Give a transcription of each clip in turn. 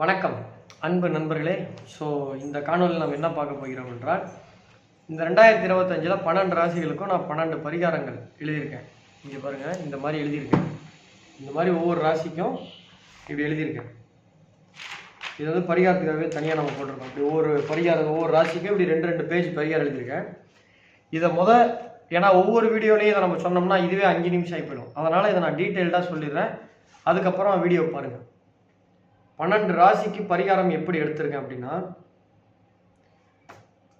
வணக்கம் அன்பு நண்பர்களே. ஸோ இந்த காணொலியில் நம்ம என்ன பார்க்க போகிறோம் என்றால் இந்த ரெண்டாயிரத்தி இருபத்தஞ்சில் பன்னெண்டு ராசிகளுக்கும் நான் பன்னெண்டு பரிகாரங்கள் எழுதியிருக்கேன். இங்கே பாருங்கள் இந்த மாதிரி எழுதியிருக்கேன். இந்த மாதிரி ஒவ்வொரு ராசிக்கும் இப்படி எழுதியிருக்கேன். இது வந்து பரிகாரத்துக்காகவே தனியாக நம்ம போட்டிருக்கோம். இப்படி ஒவ்வொரு பரிகாரம் ஒவ்வொரு ராசிக்கும் இப்படி ரெண்டு ரெண்டு பேஜ் பரிகாரம் எழுதியிருக்கேன். இதை முத ஏன்னா ஒவ்வொரு வீடியோலையும் இதை நம்ம சொன்னோம்னா இதுவே அஞ்சு நிமிஷம் ஆகி போயிடும். அதனால் இதை நான் டீட்டெயில்டாக சொல்லிடுறேன். அதுக்கப்புறம் வீடியோ பாருங்கள் பன்னெண்டு ராசிக்கு பரிகாரம் எப்படி எடுத்திருக்கேன் அப்படின்னா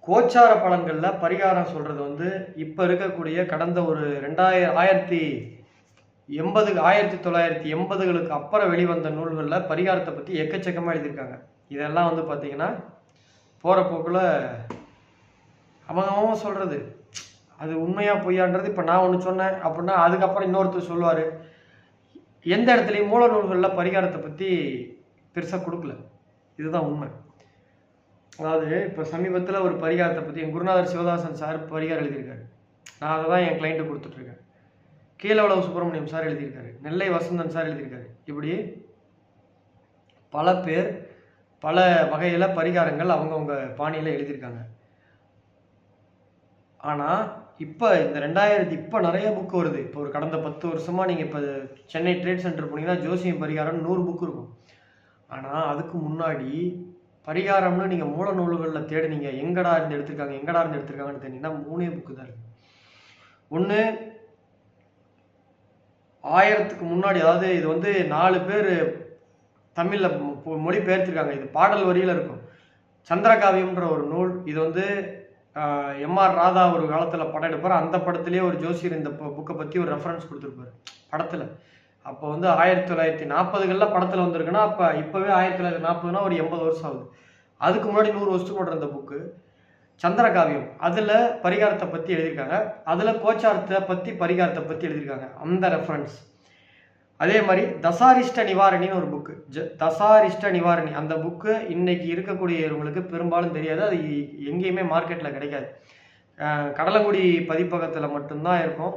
கோச்சார பலன்களில் பரிகாரம் சொல்கிறது வந்து இப்போ இருக்கக்கூடிய கடந்த ஒரு ரெண்டாயிரம் ஆயிரத்தி எண்பது ஆயிரத்தி தொள்ளாயிரத்தி எண்பதுகளுக்கு அப்புறம் வெளிவந்த நூல்களில் பரிகாரத்தை பற்றி எக்கச்சக்கமாக எழுதியிருக்காங்க. இதெல்லாம் வந்து பார்த்தீங்கன்னா போகிற போக்கில் அவங்க சொல்கிறது அது உண்மையாக பொய்யான்றது இப்போ நான் ஒன்று சொன்னேன் அப்படின்னா அதுக்கப்புறம் இன்னொருத்தர் சொல்லுவார். எந்த இடத்துலையும் மூல நூல்களில் பரிகாரத்தை பற்றி பெருசாக கொடுக்கல. இதுதான் உண்மை. அதாவது இப்போ சமீபத்தில் ஒரு பரிகாரத்தை பற்றி என் குருநாதர் சிவதாசன் சார் பரிகாரம் எழுதியிருக்காரு. நான் அதை தான் என் கிளைண்ட்டு கொடுத்துட்ருக்கேன் கீழவளவு சுப்பிரமணியம் சார் எழுதியிருக்காரு. நெல்லை வசந்தன் சார் எழுதியிருக்காரு. இப்படி பல பேர் பல வகையில் பரிகாரங்கள் அவங்கவுங்க பாணியில் எழுதியிருக்காங்க. ஆனால் இப்போ இந்த ரெண்டாயிரத்தி இப்போ நிறைய புக் வருது. இப்போ ஒரு கடந்த பத்து வருஷமாக நீங்கள் இப்போ சென்னை ட்ரேட் சென்டர் போனீங்கன்னா ஜோசியம் பரிகாரம் நூறு புக் இருக்கும். ஆனால் அதுக்கு முன்னாடி பரிகாரம்னு நீங்கள் மூல நூல்களில் தேடினீங்க. எங்கடா இருந்து எடுத்திருக்காங்க எங்கடா இருந்து எடுத்திருக்காங்கன்னு தெரிஞ்சிங்கன்னா மூணே புக்கு தான் இருக்கு. ஒன்று ஆயிரத்துக்கு முன்னாடி அதாவது இது வந்து நாலு பேர் தமிழில் மொழி பெயர்த்திருக்காங்க இது பாடல் வரியில் இருக்கும். சந்திரகாவியம்ன்ற ஒரு நூல். இது வந்து எம்ஆர் ராதா ஒரு காலத்தில் படம் எடுப்பார். அந்த படத்துலேயே ஒரு ஜோசியர் இந்த புக்கை பற்றி ஒரு ரெஃபரன்ஸ் கொடுத்துருப்பாரு. படத்தில். அப்போ வந்து ஆயிரத்தி தொள்ளாயிரத்தி நாற்பதுகளில் படத்தில் வந்திருக்குன்னா அப்போ இப்போவே ஆயிரத்தி தொள்ளாயிரத்தி நாற்பதுனா ஒரு எண்பது வருஷம் ஆகுது. அதுக்கு முன்னாடி நூறு வருஷத்துக்கு கூட இருந்த புக்கு சந்திரகாவியம். அதில் பரிகாரத்தை பற்றி எழுதியிருக்காங்க. அதில் கோச்சாரத்தை பற்றி பரிகாரத்தை பற்றி எழுதியிருக்காங்க. அந்த ரெஃபரன்ஸ் அதே மாதிரி தசாரிஷ்ட நிவாரணின்னு ஒரு புக்கு ஜ தசாரிஷ்ட நிவாரணி. அந்த புக்கு இன்னைக்கு இருக்கக்கூடியவங்களுக்கு பெரும்பாலும் தெரியாது. அது எங்கேயுமே மார்க்கெட்டில் கிடைக்காது. கடலங்குடி பதிப்பகத்தில் மட்டும்தான் இருக்கும்.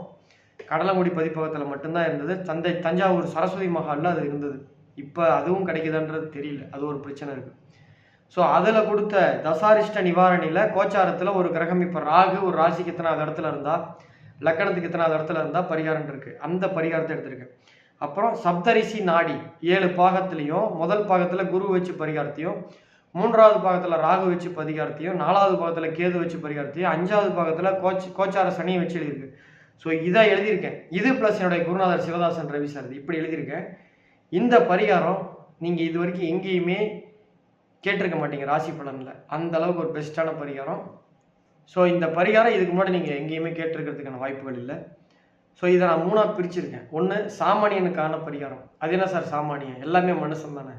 கடலங்குடி பதிப்பகத்தில் மட்டும்தான் இருந்தது. தந்தை தஞ்சாவூர் சரஸ்வதி மஹாலில் அது இருந்தது. இப்போ அதுவும் கிடைக்குதான்றது தெரியல. அது ஒரு பிரச்சனை இருக்குது ஸோ அதில் கொடுத்த தசாரிஷ்ட நிவாரணியில் கோச்சாரத்தில் ஒரு கிரகம். இப்போ ராகு ஒரு ராசிக்கு எத்தனாவது இடத்துல இருந்தால் லக்கணத்துக்கு எத்தனாவது இடத்துல இருந்தால் பரிகாரம் இருக்குது அந்த பரிகாரத்தை எடுத்திருக்கேன். அப்புறம் சப்தரிசி நாடி ஏழு பாகத்துலேயும் முதல் பாகத்தில் குரு வச்சு பரிகாரத்தையும் மூன்றாவது பாகத்தில் ராகு வச்சு பரிகாரத்தையும் நாலாவது பாகத்தில் கேது வச்சு பரிகாரத்தையும் அஞ்சாவது பாகத்தில் கோச் கோச்சார சனி வச்சு எழுதியிருக்கு. ஸோ இதை எழுதியிருக்கேன். இது ப்ளஸ் என்னுடைய குருநாதர் சிவதாசன் ரவி சார் இப்படி எழுதியிருக்கேன். இந்த பரிகாரம் நீங்கள் இது வரைக்கும் எங்கேயுமே கேட்டிருக்க மாட்டீங்க ராசி பலனில். அந்த அளவுக்கு ஒரு பெஸ்ட்டான பரிகாரம். ஸோ இந்த பரிகாரம் இதுக்கு முன்னாடி நீங்கள் எங்கேயுமே கேட்டிருக்கிறதுக்கான வாய்ப்புகள் இல்லை. ஸோ இதை நான் மூணாக பிரிச்சிருக்கேன். ஒன்று சாமானியனுக்கான பரிகாரம். அது என்ன சார் சாமானியன் எல்லாமே மனுஷன் தானே?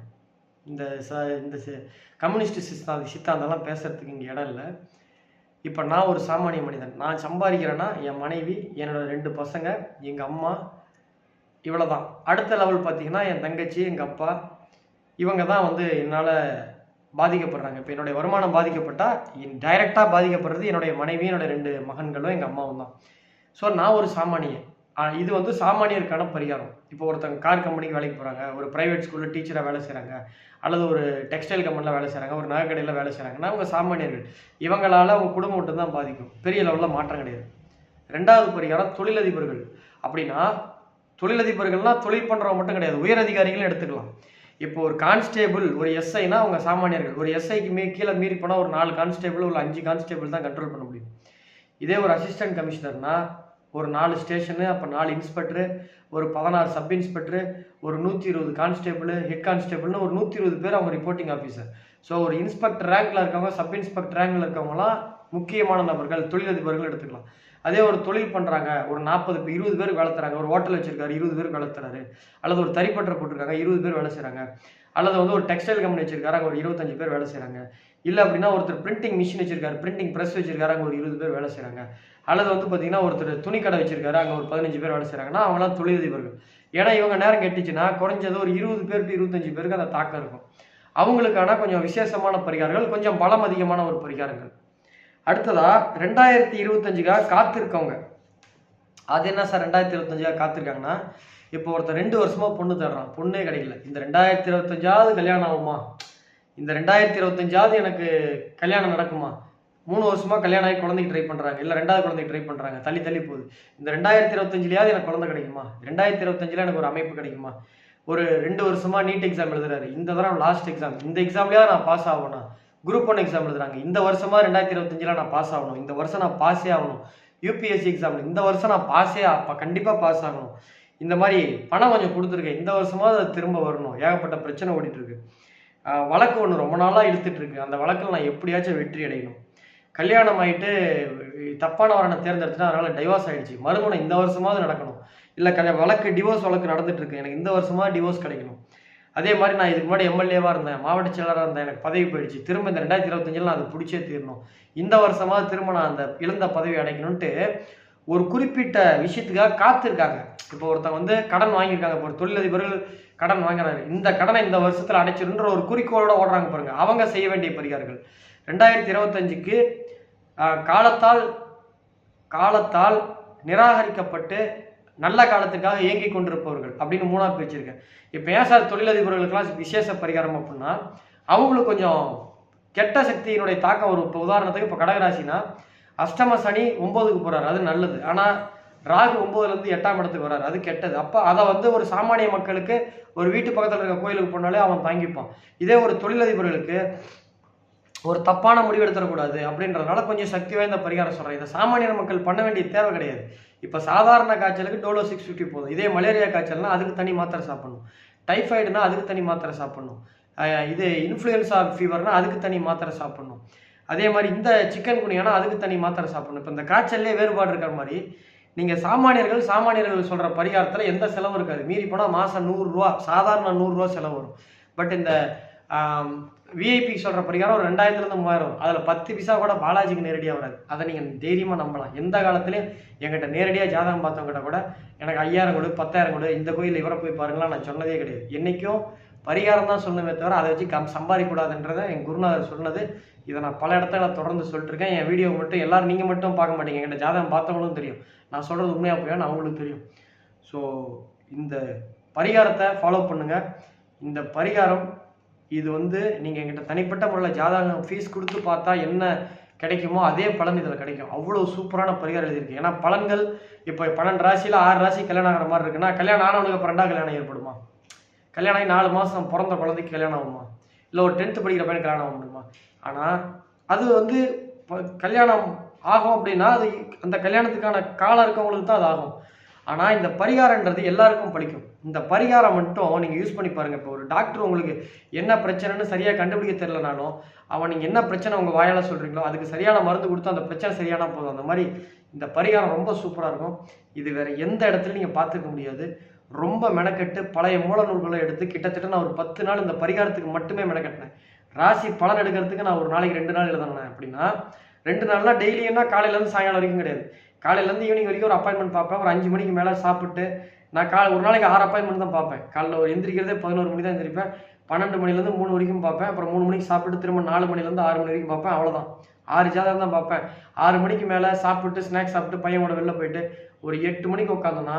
இந்த ச இந்த கம்யூனிஸ்ட் சித்தாந்த சித்தாந்தெல்லாம் பேசுறதுக்கு இங்கே இடம் இல்லை. இப்போ நான் ஒரு சாமானிய மனிதன். நான் சம்பாதிக்கிறேன்னா என் மனைவி என்னோட ரெண்டு பசங்க எங்கள் அம்மா இவ்வளோ தான் அடுத்த லெவல் பார்த்தீங்கன்னா என் தங்கச்சி எங்கள் அப்பா இவங்க தான் வந்து என்னால் பாதிக்கப்படுறாங்க. இப்போ என்னுடைய வருமானம் பாதிக்கப்பட்டால் என் டைரெக்டாக பாதிக்கப்படுறது என்னுடைய மனைவி என்னுடைய ரெண்டு மகன்களும் எங்கள் அம்மாவும் தான் ஸோ நான் ஒரு சாமானியன். இது வந்து சாமானியருக்கான பரிகாரம். இப்போ ஒருத்தங்க கார் கம்பெனிக்கு வேலைக்கு போகிறாங்க ஒரு ப்ரைவேட் ஸ்கூலில் டீச்சராக வேலை செய்கிறாங்க அல்லது ஒரு டெக்ஸ்டைல் கம்பெனியில் வேலை செய்கிறாங்க ஒரு நகைக்கடையில் வேலை செய்கிறாங்கன்னா அவங்க சாமானியர்கள். இவங்களால் அவங்க குடும்பம் மட்டும் தான் பாதிக்கும். பெரிய லெவலில் மாற்றம் கிடையாது. ரெண்டாவது பரிகாரம் தொழிலதிபர்கள். அப்படின்னா தொழிலதிபர்கள்னால் தொழில் பண்ணுறவங்க மட்டும் கிடையாது. உயர் அதிகாரிகளும் எடுத்துக்கலாம். இப்போ ஒரு கான்ஸ்டேபிள் ஒரு எஸ்ஐனா அவங்க சாமானியர்கள். ஒரு எஸ்ஐக்கு மீ கீழே மீறி போனால் ஒரு நாலு கான்ஸ்டேபிள் ஒரு அஞ்சு கான்ஸ்டேபிள் தான் கண்ட்ரோல் பண்ண முடியும். இதே ஒரு அசிஸ்டன்ட் கமிஷனர்னா ஒரு நாலு ஸ்டேஷனு அப்போ நாலு இன்ஸ்பெக்டரு ஒரு பதினாறு சப் இன்ஸ்பெக்டரு ஒரு நூற்றி இருபது கான்ஸ்டேபிள் ஹெட் கான்ஸ்டேபிள்னு ஒரு நூற்றி இருபது பேர் அவங்க ரிப்போர்ட்டிங் ஆஃபீஸர் ஸோ ஒரு இன்ஸ்பெக்டர் ரேங்கில் இருக்கவங்க சப் இன்ஸ்பெக்டர் ரேங்க்ல இருக்கவங்களாம் முக்கியமான நபர்கள் தொழிலதிபர்கள் எடுத்துக்கலாம். அதே ஒரு தொழில் பண்ணுறாங்க ஒரு நாற்பது பேர் இருபது பேர் வேலை தராங்க ஒரு ஹோட்டல் வச்சிருக்காரு இருபது பேர் வேலை தராரு அல்லது ஒரு தறிப்பற்ற போட்டிருக்காங்க இருபது பேர் வேலை செய்கிறாங்க அல்லது வந்து ஒரு டெக்ஸ்டைல் கம்பெனி வச்சிருக்காரு அங்கே ஒரு இருபத்தஞ்சு பேர் வேலை செய்கிறாங்க இல்லை அப்படின்னா ஒருத்தர் பிரிண்டிங் மிஷின் வச்சிருக்காரு பிரிண்டிங் ப்ரெஸ் வச்சிருக்காரு அங்கே ஒரு இருபது பேர் வேலை செய்கிறாங்க அல்லது வந்து பார்த்தீங்கன்னா ஒருத்தர் துணிக்கடை வச்சிருக்காரு அங்கே ஒரு பதினஞ்சு பேர் வேலை செய்கிறாங்கன்னா அவங்களாம் தொழிலதிபர்கள். ஏன்னா இவங்க நேரம் கெட்டுச்சுன்னா குறைஞ்சது ஒரு இருபது பேர் டு இருபத்தஞ்சு பேருக்கு அந்த தாக்கம் இருக்கும். அவங்களுக்கான கொஞ்சம் விசேஷமான பரிகாரங்கள் கொஞ்சம் பலம் அதிகமான ஒரு பரிகாரங்கள். அடுத்ததா ரெண்டாயிரத்தி இருபத்தஞ்சுக்காக காத்திருக்கவங்க. அது என்ன சார் ரெண்டாயிரத்தி இருபத்தஞ்சா காத்திருக்காங்கன்னா இப்போ ஒருத்தர் ரெண்டு வருஷமா பொண்ணு தேடுறான். பொண்ணே கிடைக்கல. இந்த ரெண்டாயிரத்தி இருபத்தஞ்சாவது கல்யாணம் ஆகுமா? இந்த ரெண்டாயிரத்தி இருபத்தஞ்சாவது எனக்கு கல்யாணம் நடக்குமா? மூணு வருஷமா கல்யாணம் ஆகி குழந்தைக்கு ட்ரை பண்றாங்க. இல்ல ரெண்டாவது குழந்தைக்கு ட்ரை பண்றாங்க. தள்ளி தள்ளி போகுது. இந்த ரெண்டாயிரத்தி இருபத்தஞ்சிலேயாவது எனக்கு குழந்தை கிடைக்குமா? ரெண்டாயிரத்தி இருபத்தஞ்சில எனக்கு ஒரு அமைப்பு கிடைக்குமா? ஒரு ரெண்டு வருஷமா நீட் எக்ஸாம் எழுதுறாரு. இந்த தடவை லாஸ்ட் எக்ஸாம் இந்த எக்ஸாம்லயா நான் பாஸ் ஆகணும் குரூப் ஒன் எக்ஸாம் எழுதுறாங்க. இந்த வருஷமா ரெண்டாயிரத்தி இருபத்தஞ்சில நான் பாஸ் ஆகணும். இந்த வருஷம் நான் பாஸே ஆகணும். யூபிஎஸ்சி எக்ஸாம் இந்த வருஷம் நான் பாஸே அப்ப கண்டிப்பா பாஸ் ஆகணும். இந்த மாதிரி பணம் கொஞ்சம் கொடுத்துருக்கேன். இந்த வருஷமா அது திரும்ப வரணும். ஏகப்பட்ட பிரச்சனை ஓடிட்டு இருக்கு. வழக்கு ஒன்று ரொம்ப நாளாக இழுத்துட்டு இருக்கு. அந்த வழக்கில் நான் எப்படியாச்சும் வெற்றி அடையணும். கல்யாணம் ஆகிட்டு தப்பான வரனை தேர்ந்தெடுத்துட்டு அதனால் டைவோர்ஸ் ஆகிடுச்சு மறுமணம் இந்த வருஷமாவது நடக்கணும். இல்லை கல்ய வழக்கு டிவோர்ஸ் வழக்கு நடந்துட்டு இருக்கு. எனக்கு இந்த வருஷமாக டிவோர்ஸ் கிடைக்கணும். அதே மாதிரி நான் இதுக்கு முன்னாடி எம்எல்ஏவாக இருந்தேன். மாவட்ட செயலராக இருந்தேன். எனக்கு பதவி போயிடுச்சு. திரும்ப இந்த ரெண்டாயிரத்தி இருபத்தஞ்சில் நான் அதை பிடிச்சே தீரணும். இந்த வருஷமாக திரும்ப நான் அந்த இழந்த பதவி அடைக்கணும்ன்ட்டு ஒரு குறிப்பிட்ட விஷயத்துக்காக காத்திருக்காங்க. இப்போ ஒருத்தன் வந்து கடன் வாங்கியிருக்காங்க இப்போ ஒரு தொழிலதிபர்கள் கடன் வாங்குறாரு. இந்த கடனை இந்த வருஷத்தில் அடைச்சிருன்ற ஒரு குறிக்கோளோட ஓடுறாங்க பாருங்க. அவங்க செய்ய வேண்டிய பரிகாரங்கள். ரெண்டாயிரத்தி இருபத்தஞ்சுக்கு காலத்தால் காலத்தால் நிராகரிக்கப்பட்டு நல்ல காலத்துக்காக இயங்கிக் கொண்டிருப்பவர்கள் அப்படின்னு மூணாவது பிரிச்சிருக்கேன் இப்போ ஏன் சார் தொழிலதிபர்களுக்கெல்லாம் விசேஷ பரிகாரம் அப்படின்னா அவங்களுக்கு கொஞ்சம் கெட்ட சக்தியினுடைய தாக்கம் வரும். இப்போ உதாரணத்துக்கு இப்போ கடகராசினா அஷ்டம சனி ஒன்பதுக்கு போறாரு அது நல்லது. ஆனால் ராகு ஒன்பதுல இருந்து எட்டாம் இடத்துக்கு வர்றாரு அது கெட்டது. அப்போ அதை வந்து ஒரு சாமானிய மக்களுக்கு ஒரு வீட்டு பக்கத்தில் இருக்க கோயிலுக்கு போனாலே அவன் தாங்கிப்பான். இதே ஒரு தொழிலதிபர்களுக்கு ஒரு தப்பான முடிவு எடுத்துடக்கூடாது அப்படின்றதுனால கொஞ்சம் சக்தி வாய்ந்த பரிகாரம் சொல்றேன். இதை சாமானிய மக்கள் பண்ண வேண்டிய தேவை கிடையாது. இப்போ சாதாரண காய்ச்சலுக்கு டோலோ சிக்ஸ் ஃபிஃப்டி போதும். இதே மலேரியா காய்ச்சல்னா அதுக்கு தனி மாத்திரை சாப்பிடணும். டைஃபாய்டுனா அதுக்கு தனி மாத்திரை சாப்பிடணும். அஹ் இது இன்ஃப்ளூயன்ஸா ஃபீவர்னா அதுக்கு தனி மாத்திரை சாப்பிடணும். அதே மாதிரி இந்த சிக்கன் குனியானா அதுக்கு தனி மாத்திரை சாப்பிடணும். இப்போ இந்த காய்ச்சல்லே வேறுபாடு இருக்கிற மாதிரி நீங்கள் சாமானியர்கள் சாமானியர்கள் சொல்கிற பரிகாரத்தில் எந்த செலவும் இருக்காது. மீறி போனால் மாதம் நூறுரூவா சாதாரண நூறுரூவா செலவு வரும். பட் இந்த விஐபி சொல்கிற பரிகாரம் ஒரு ரெண்டாயிரத்துலேருந்து மூவாயிரம் வரும். அதில் பத்து பைசா கூட பாலாஜிக்கு நேரடியாக வராது. அதை நீங்கள் தைரியமாக நம்பலாம். எந்த காலத்துலையும் என்கிட்ட நேரடியாக ஜாதகம் பார்த்தவங்கிட்ட கூட எனக்கு ஐயாயிரம் கொடு பத்தாயிரம் கொடு இந்த கோயிலில் இவரை போய் பாருங்களா நான் சொன்னதே கிடையாது. என்றைக்கும் பரிகாரம் தான் சொல்லணுமே தவிர அதை வச்சு கம் சம்பாதிக்கூடாதுன்றதை என் குருநாதர் சொன்னது. இதை நான் பல இடத்துல தொடர்ந்து சொல்லிட்டு இருக்கேன் என் வீடியோ மட்டும் எல்லோரும் நீங்கள் மட்டும் பார்க்க மாட்டீங்க. என்கிட்ட ஜாதகம் பார்த்தவங்களும் தெரியும். நான் சொல்கிறது உண்மையாக போயான்னு அவங்களுக்கு தெரியும். ஸோ இந்த பரிகாரத்தை ஃபாலோ பண்ணுங்கள் இந்த பரிகாரம் இது வந்து நீங்கள் எங்கிட்ட தனிப்பட்ட முறையில் ஜாதகம் ஃபீஸ் கொடுத்து பார்த்தா என்ன கிடைக்குமோ அதே பலன் இதில் கிடைக்கும். அவ்வளோ சூப்பரான பரிகாரம் எழுதியிருக்கு. ஏன்னா பலன்கள் இப்போ பன்னெண்டு ராசியில் ஆறு ராசி கல்யாணம் ஆகிற மாதிரி இருக்குன்னா கல்யாணம் ஆனவனுக்கு அப்புறம் ரெண்டாவது கல்யாணம் ஏற்படுமா? கல்யாணம் ஆகி நாலு மாதம் பிறந்த குழந்தைக்கு கல்யாணம் ஆகுமா? இல்லை ஒரு டென்த்து படிக்கிற பையன் கல்யாணம் ஆக முடியுமா? ஆனால் அது வந்து இப்போ கல்யாணம் ஆகும் அப்படின்னா அது அந்த கல்யாணத்துக்கான காலம் இருக்கவங்களுக்கு தான் அது ஆகும். ஆனால் இந்த பரிகாரன்றது எல்லாருக்கும் படிக்கும். இந்த பரிகாரம் மட்டும் நீங்கள் யூஸ் பண்ணி பாருங்கள் இப்போ ஒரு டாக்டர் உங்களுக்கு என்ன பிரச்சனைன்னு சரியாக கண்டுபிடிக்க தெரிலனாலும் அவன் நீங்கள் என்ன பிரச்சனை உங்கள் வாயால் சொல்கிறீங்களோ அதுக்கு சரியான மருந்து கொடுத்து அந்த பிரச்சனை சரியான போதும். அந்த மாதிரி இந்த பரிகாரம் ரொம்ப சூப்பராக இருக்கும். இது வேறு எந்த இடத்துலையும் நீங்கள் பார்த்துக்க முடியாது. ரொம்ப மெனக்கெட்டு பழைய மூல நூல்களை எடுத்து கிட்டத்தட்ட நான் ஒரு பத்து நாள் இந்த பரிகாரத்துக்கு மட்டுமே மெனக்கட்டினேன். ராசி பலன் எடுக்கிறதுக்கு நான் ஒரு நாளைக்கு ரெண்டு நாள் எழுதினேன் அப்படின்னா ரெண்டு நாள்னா டெய்லியும்னா காலையிலேருந்து சாயங்காலம் வரைக்கும் கிடையாது. காலையிலேருந்து ஈவினிங் வரைக்கும் ஒரு அப்பாயின்மெண்ட் பார்ப்பேன். ஒரு அஞ்சு மணிக்கு மேலே சாப்பிட்டு நான் கா ஒரு நாளைக்கு ஆறு அப்பாயின்மெண்ட் தான் பார்ப்பேன். காலையில் ஒரு எந்திரிக்கிறதே பதினோரு மணி தான் எந்திரிப்பேன். பன்னெண்டு மணிலேருந்து மூணு வரைக்கும் பார்ப்பேன். அப்புறம் மூணு மணிக்கு சாப்பிட்டு திரும்ப நாலு மணிலேருந்து ஆறு மணி வரைக்கும் பார்ப்பேன். அவ்வளோதான் ஆறு ஜாதகம் தான் பார்ப்பேன். ஆறு மணிக்கு மேலே சாப்பிட்டு ஸ்நாக்ஸ் சாப்பிட்டு பையனோட வெளில போயிட்டு ஒரு எட்டு மணிக்கு உட்காந்தோன்னா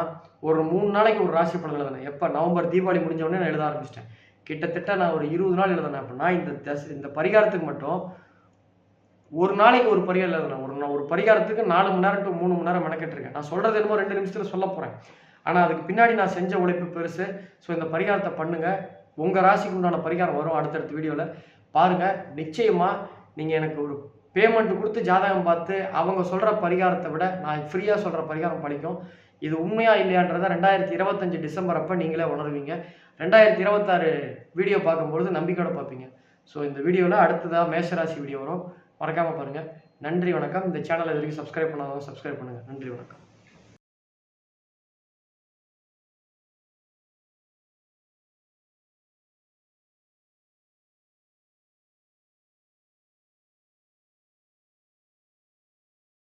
ஒரு மூணு நாளைக்கு ஒரு ராசி பலன் எழுதினேன் எப்போ? நவம்பர் தீபாவளி முடிஞ்சவொடனே நான் எழுத ஆரம்பிச்சிட்டேன். கிட்டத்தட்ட நான் ஒரு இருபது நாள் எழுதினேன். அப்படின்னா இந்த தஸ் இந்த பரிகாரத்துக்கு மட்டும் ஒரு நாளைக்கு ஒரு பரிகாரம் எழுதினேன். ஒரு நான் ஒரு பரிகாரத்துக்கு நாலு மணி நேரம் டு மூணு மணி நேரம் மெனக்கெட்டுருக்கேன். நான் சொல்கிறது என்னமோ ரெண்டு நிமிஷத்துல சொல்ல போகிறேன் ஆனால் அதுக்கு பின்னாடி நான் செஞ்ச உழைப்பு பெருசு. ஸோ இந்த பரிகாரத்தை பண்ணுங்கள் உங்கள் ராசிக்கு உண்டான பரிகாரம் வரும் அடுத்தடுத்த வீடியோவில் பாருங்கள் நிச்சயமாக நீங்கள் எனக்கு ஒரு பேமெண்ட் கொடுத்து ஜாதகம் பார்த்து அவங்க சொல்கிற பரிகாரத்தை விட நான் ஃப்ரீயாக சொல்கிற பரிகாரம் பழிக்கும். இது உண்மையா இல்லையான்றதை ரெண்டாயிரத்தி இருபத்தஞ்சு டிசம்பர் அப்போ நீங்களே உணர்வீங்க. ரெண்டாயிரத்தி இருபத்தாறு வீடியோ பார்க்கும்பொழுது நம்பிக்கையோட பார்ப்பீங்க. ஸோ இந்த வீடியோவில் அடுத்ததாக மேஷராசி வீடியோ வரும். மறக்காமல் பாருங்கள் நன்றி வணக்கம். இந்த சேனலை இது வரைக்கும் சப்ஸ்கிரைப் பண்ணாதவங்க சப்ஸ்கிரைப் பண்ணுங்கள் நன்றி வணக்கம்.